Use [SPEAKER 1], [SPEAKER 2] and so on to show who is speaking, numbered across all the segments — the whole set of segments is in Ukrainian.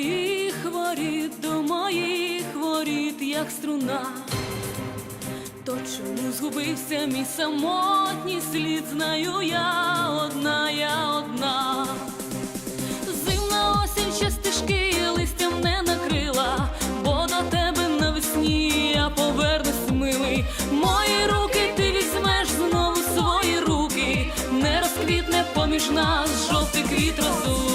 [SPEAKER 1] твоїх воріт, до моїх воріт, як струна, то чому згубився мій самотній слід, знаю я одна, я одна, зимна осінь ще стежки листям не накрила, бо до тебе навесні я повернусь милий. Мої руки ти візьмеш знову свої руки, не розквітне поміж нас жовтий квіт розум.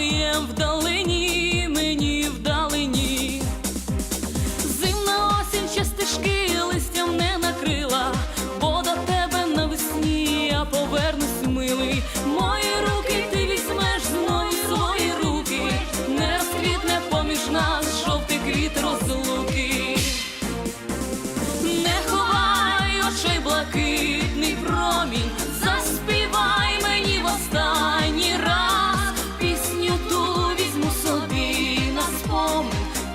[SPEAKER 1] боєм вдалині, мені вдалині, зимна осінь ще стежки. дом,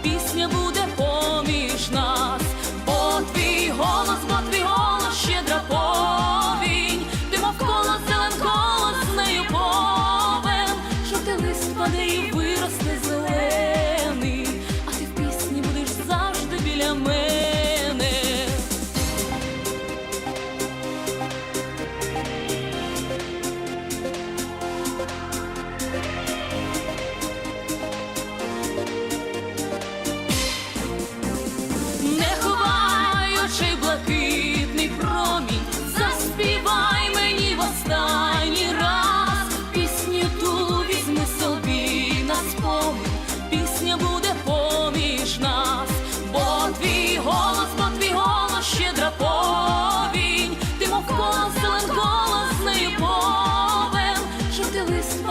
[SPEAKER 1] пісня буде поміж нас, бо твій голос, бо твій голос щедра повінь, де мовкола зелен коло з нею повен, ти лист паде і виросте з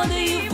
[SPEAKER 1] bother you